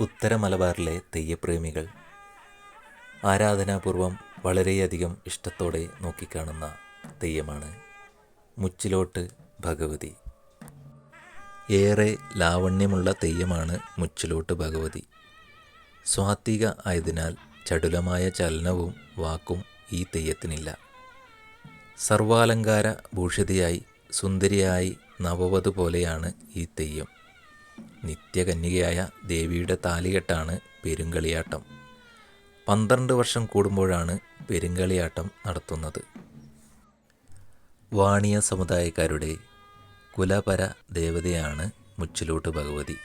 ഉത്തര മലബാറിലെ തെയ്യപ്രേമികൾ ആരാധനാപൂർവം വളരെയധികം ഇഷ്ടത്തോടെ നോക്കിക്കാണുന്ന തെയ്യമാണ് മുച്ചിലോട്ട് ഭഗവതി. ഏറെ ലാവണ്യമുള്ള തെയ്യമാണ് മുച്ചിലോട്ട് ഭഗവതി. സ്വാത്വിക ആയതിനാൽ ചടുലമായ ചലനവും വാക്കും ഈ തെയ്യത്തിനില്ല. സർവാലങ്കാര ഭൂഷിതയായി സുന്ദരിയായി നവവതുപോലെയാണ് ഈ തെയ്യം. നിത്യകന്യകയായ ദേവിയുടെ താലികെട്ടാണ് പെരുങ്കളിയാട്ടം. പന്ത്രണ്ട് വർഷം കൂടുമ്പോഴാണ് പെരുങ്കളിയാട്ടം നടത്തുന്നത്. വാണിയ സമുദായക്കാരുടെ കുലപര ദേവതയാണ് മുച്ചിലോട്ട് ഭഗവതി.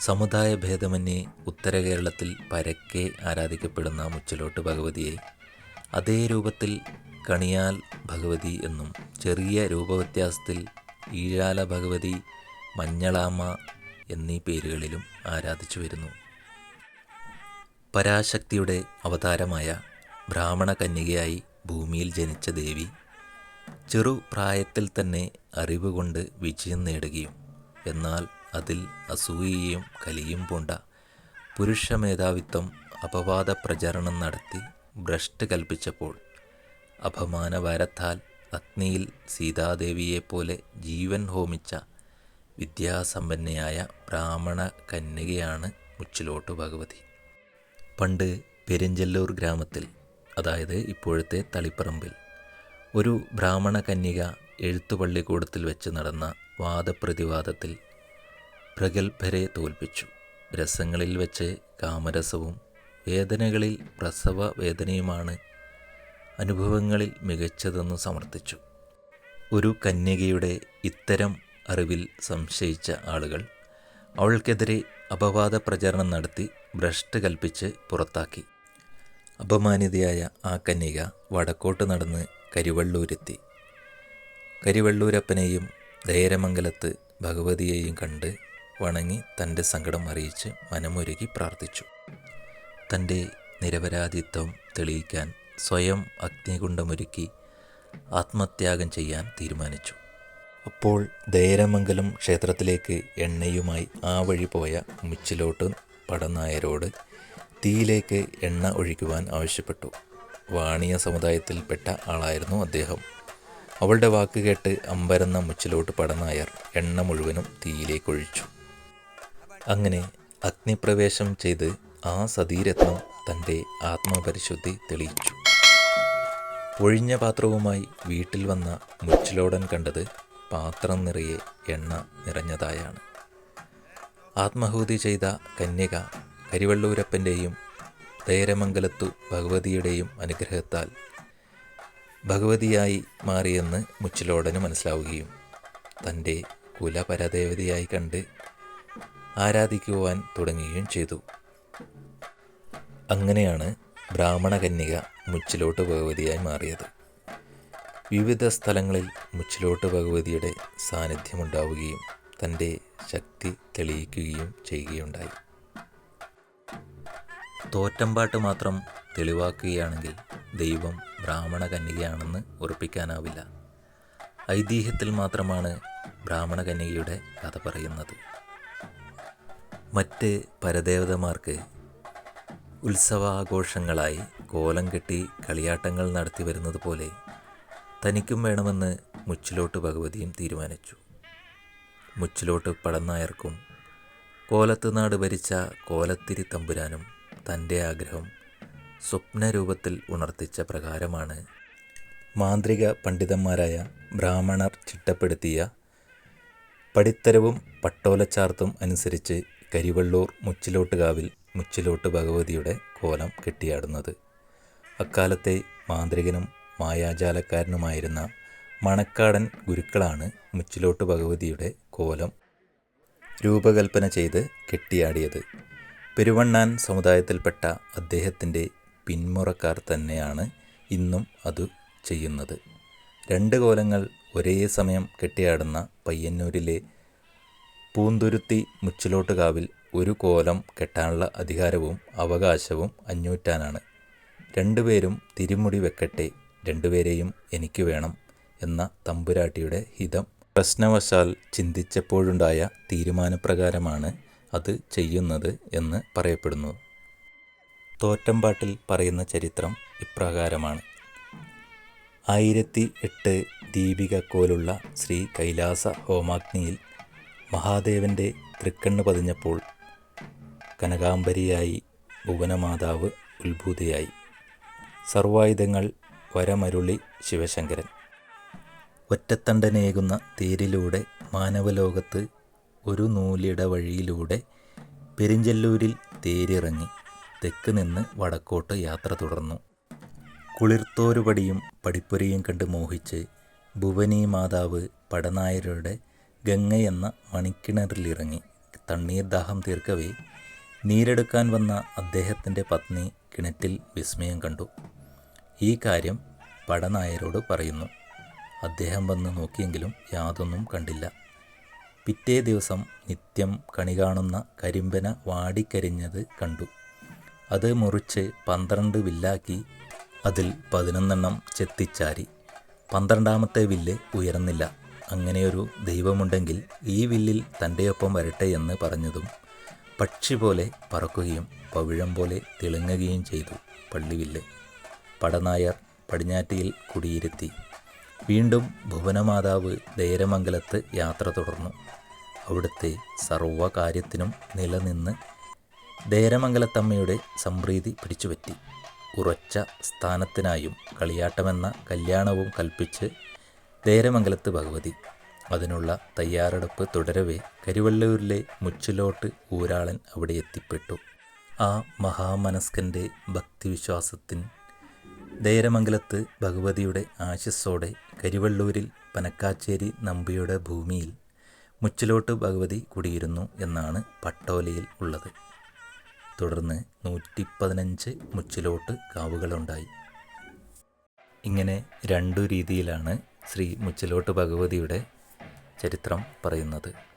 സമുദായ ഭേദമന്യേ ഉത്തര കേരളത്തിൽ പരക്കെ ആരാധിക്കപ്പെടുന്ന മുച്ചിലോട്ട് ഭഗവതിയെ അതേ രൂപത്തിൽ കണിയാൽ ഭഗവതി എന്നും ചെറിയ രൂപവ്യത്യാസത്തിൽ ഈഴാല ഭഗവതി മഞ്ഞളാമ്മ എന്നീ പേരുകളിലും ആരാധിച്ചു വരുന്നു. പരാശക്തിയുടെ അവതാരമായ ബ്രാഹ്മണ കന്യകയായി ഭൂമിയിൽ ജനിച്ച ദേവി ചെറു പ്രായത്തിൽ തന്നെ അറിവ് കൊണ്ട് വിജയം നേടുകയും എന്നാൽ അതിൽ അസൂയയും കലിയും പൂണ്ട പുരുഷ മേധാവിത്വം അപവാദ പ്രചരണം നടത്തി ഭ്രഷ്ട് കൽപ്പിച്ചപ്പോൾ അപമാനഭാരത്താൽ അഗ്നിയിൽ സീതാദേവിയെപ്പോലെ ജീവൻ ഹോമിച്ച വിദ്യാസമ്പന്നയായ ബ്രാഹ്മണ കന്യകയാണ് മുച്ചിലോട്ട് ഭഗവതി. പണ്ട് പെരിഞ്ചല്ലൂർ ഗ്രാമത്തിൽ അതായത് ഇപ്പോഴത്തെ തളിപ്പറമ്പിൽ ഒരു ബ്രാഹ്മണ കന്യക എഴുത്തുപള്ളിക്കൂടത്തിൽ വെച്ച് നടന്ന വാദപ്രതിവാദത്തിൽ പ്രഗത്ഭരെ തോൽപ്പിച്ചു. രസങ്ങളിൽ വെച്ച് കാമരസവും വേദനകളിൽ പ്രസവ വേദനയുമാണ് അനുഭവങ്ങളിൽ മികച്ചതെന്ന് സമർത്ഥിച്ചു. ഒരു കന്യകയുടെ ഇത്തരം അറിവിൽ സംശയിച്ച ആളുകൾ അവൾക്കെതിരെ അപവാദ പ്രചരണം നടത്തി ഭ്രഷ്ട് കൽപ്പിച്ച് പുറത്താക്കി. അപമാനിതയായ ആ കന്യക വടക്കോട്ട് നടന്ന് കരിവള്ളൂരെത്തി. കരിവള്ളൂരപ്പനെയും ദയരമംഗലത്ത് ഭഗവതിയെയും കണ്ട് വണങ്ങി തന്റെ സങ്കടം അറിയിച്ച് മനമൊരുകി പ്രാർത്ഥിച്ചു. തന്റെ നിരപരാധിത്വം തെളിയിക്കാൻ സ്വയം അഗ്നികുണ്ഡമൊരുക്കി ആത്മത്യാഗം ചെയ്യാൻ തീരുമാനിച്ചു. അപ്പോൾ ദേരമംഗലം ക്ഷേത്രത്തിലേക്ക് എണ്ണയുമായി ആ വഴി പോയ മുച്ചിലോട്ട് പടനായരോട് തീയിലേക്ക് എണ്ണ ഒഴിക്കുവാൻ ആവശ്യപ്പെട്ടു. വാണിയ സമുദായത്തിൽപ്പെട്ട ആളായിരുന്നു അദ്ദേഹം. അവളുടെ വാക്ക് കേട്ട് അമ്പരന്ന മുച്ചിലോട്ട് പടനായർ എണ്ണ മുഴുവനും തീയിലേക്ക് ഒഴിച്ചു. അങ്ങനെ അഗ്നിപ്രവേശം ചെയ്ത് ആ സതീരത്നം തന്റെ ആത്മപരിശുദ്ധി തെളിയിച്ചു. ഒഴിഞ്ഞ പാത്രവുമായി വീട്ടിൽ വന്ന മുച്ചിലോടൻ കണ്ടത് പാത്രം നിറയെ എണ്ണ നിറഞ്ഞതായാണ്. ആത്മഹൂതി ചെയ്ത കന്യക കരിവള്ളൂരപ്പന്റെയും തേരമംഗലത്തു ഭഗവതിയുടെയും അനുഗ്രഹത്താൽ ഭഗവതിയായി മാറിയെന്ന് മുച്ചിലോടന് മനസ്സിലാവുകയും തന്റെ കുലപരദേവതയായി കണ്ട് ആരാധിക്കുവാൻ തുടങ്ങുകയും ചെയ്തു. അങ്ങനെയാണ് ബ്രാഹ്മണ കന്യക മുച്ചിലോട്ട് ഭഗവതിയായി മാറിയത്. വിവിധ സ്ഥലങ്ങളിൽ മുച്ചിലോട്ട് ഭഗവതിയുടെ സാന്നിധ്യമുണ്ടാവുകയും തന്റെ ശക്തി തെളിയിക്കുകയും ചെയ്യുകയുണ്ടായി. തോറ്റമ്പാട്ട് മാത്രം തെളിവാക്കുകയാണെങ്കിൽ ദൈവം ബ്രാഹ്മണ കന്യകയാണെന്ന് ഉറപ്പിക്കാനാവില്ല. ഐതിഹ്യത്തിൽ മാത്രമാണ് ബ്രാഹ്മണ കന്യകയുടെ കഥ പറയുന്നത്. മറ്റ് പരദേവതമാർക്ക് ഉത്സവാഘോഷങ്ങളായി കോലം കെട്ടി കളിയാട്ടങ്ങൾ നടത്തി വരുന്നത് പോലെ തനിക്കും വേണമെന്ന് മുച്ചിലോട്ട് ഭഗവതിയും തീരുമാനിച്ചു. മുച്ചിലോട്ട് പടനായർക്കും കോലത്തുനാട് ഭരിച്ച കോലത്തിരി തമ്പുരാനും തന്റെ ആഗ്രഹം സ്വപ്നരൂപത്തിൽ ഉണർത്തിച്ച പ്രകാരമാണ് മാന്ത്രിക പണ്ഡിതന്മാരായ ബ്രാഹ്മണർ ചിട്ടപ്പെടുത്തിയ പടിത്തരവും പട്ടോലച്ചാർത്തും അനുസരിച്ച് കരിവള്ളൂർ മുച്ചിലോട്ടുകാവിൽ മുച്ചിലോട്ട് ഭഗവതിയുടെ കോലം കെട്ടിയാടുന്നത്. അക്കാലത്തെ മാന്ത്രികനും മായാജാലക്കാരനുമായിരുന്ന മണക്കാടൻ ഗുരുക്കളാണ് മുച്ചിലോട്ട് ഭഗവതിയുടെ കോലം രൂപകൽപ്പന ചെയ്ത് കെട്ടിയാടിയത്. പെരുവണ്ണാൻ സമുദായത്തിൽപ്പെട്ട അദ്ദേഹത്തിന്റെ പിന്മുറക്കാർ തന്നെയാണ് ഇന്നും അത് ചെയ്യുന്നത്. രണ്ട് കോലങ്ങൾ ഒരേ സമയം കെട്ടിയാടുന്ന പയ്യന്നൂരിലെ പൂന്തുരുത്തി മുച്ചിലോട്ടുകാവിൽ ഒരു കോലം കെട്ടാനുള്ള അധികാരവും അവകാശവും അഞ്ഞൂറ്റാനാണ്. രണ്ടുപേരും തിരുമുടി വെക്കട്ടെ രണ്ടുപേരെയും എനിക്ക് വേണം എന്ന തമ്പുരാട്ടിയുടെ ഹിതം. പ്രശ്നവശാൽ ചിന്തിച്ചപ്പോഴുണ്ടായ തീരുമാനപ്രകാരമാണ് അത് ചെയ്യുന്നത് എന്ന് പറയപ്പെടുന്നു. തോറ്റമ്പാട്ടിൽ പറയുന്ന ചരിത്രം ഇപ്രകാരമാണ്. ആയിരത്തി എട്ട് ദീപികക്കോലുള്ള ശ്രീ കൈലാസ ഹോമാഗ്നിയിൽ മഹാദേവന്റെ തൃക്കണ്ണ് പതിഞ്ഞപ്പോൾ കനകാംബരിയായി ഭുവനമാതാവ് ഉത്ഭൂതയായി. സർവായുധങ്ങൾ വരമരുളി ശിവശങ്കരൻ. ഒറ്റത്തണ്ടനേകുന്ന തേരിലൂടെ മാനവലോകത്ത് ഒരു നൂലിട വഴിയിലൂടെ പെരിഞ്ചല്ലൂരിൽ തേരിറങ്ങി തെക്ക് നിന്ന് വടക്കോട്ട് യാത്ര തുടർന്നു. കുളിർത്തോരുപടിയും പടിപ്പുരയും കണ്ട് മോഹിച്ച് ഭുവനി മാതാവ് പടനായരുടെ ഗംഗയെന്ന മണിക്കിണറിലിറങ്ങി തണ്ണീർ ദാഹം തീർക്കവേ നീരെടുക്കാൻ വന്ന അദ്ദേഹത്തിന്റെ പത്നി കിണറ്റിൽ വിസ്മയം കണ്ടു. ഈ കാര്യം പടനായരോട് പറയുന്നു. അദ്ദേഹം വന്ന് നോക്കിയെങ്കിലും യാതൊന്നും കണ്ടില്ല. പിറ്റേ ദിവസം നിത്യം കണി കാണുന്ന കരിമ്പന വാടിക്കരിഞ്ഞത് കണ്ടു. അത് മുറിച്ച് പന്ത്രണ്ട് വില്ലാക്കി അതിൽ പതിനൊന്നെണ്ണം ചെത്തിച്ചാരി. പന്ത്രണ്ടാമത്തെ വില്ല് ഉയർന്നില്ല. അങ്ങനെയൊരു ദൈവമുണ്ടെങ്കിൽ ഈ വില്ലിൽ തന്റെയൊപ്പം വരട്ടെ എന്ന് പറഞ്ഞതും പക്ഷി പോലെ പറക്കുകയും പവിഴം പോലെ തിളങ്ങുകയും ചെയ്തു പള്ളിവില്ല്. പടനായർ പടിഞ്ഞാറ്റിയിൽ കുടിയിരുത്തി. വീണ്ടും ഭുവനമാതാവ് ദേരമംഗലത്ത് യാത്ര തുടർന്നു. അവിടുത്തെ സർവകാര്യത്തിനും നിലനിന്ന് ദേരമംഗലത്തമ്മയുടെ സംപ്രീതി പിടിച്ചുപറ്റി. ഉറച്ച സ്ഥാനത്തിനായും കളിയാട്ടമെന്ന കല്യാണവും കൽപ്പിച്ച് ദേരമംഗലത്ത് ഭഗവതി. അതിനുള്ള തയ്യാറെടുപ്പ് തുടരവേ കരുവല്ലൂരിലെ മുച്ചിലോട്ട് ഊരാളൻ അവിടെ എത്തിപ്പെട്ടു. ആ മഹാമനസ്കന്റെ ഭക്തിവിശ്വാസത്തിൻ ധൈരമംഗലത്ത് ഭഗവതിയുടെ ആശസ്സോടെ കരിവള്ളൂരിൽ പനക്കാച്ചേരി നമ്പിയുടെ ഭൂമിയിൽ മുച്ചിലോട്ട് ഭഗവതി കുടിയിരുന്നു എന്നാണ് പട്ടോലയിൽ ഉള്ളത്. തുടർന്ന് നൂറ്റി പതിനഞ്ച് മുച്ചിലോട്ട് കാവുകളുണ്ടായി. ഇങ്ങനെ രണ്ടു രീതിയിലാണ് ശ്രീ മുച്ചിലോട്ട് ഭഗവതിയുടെ ചരിത്രം പറയുന്നത്.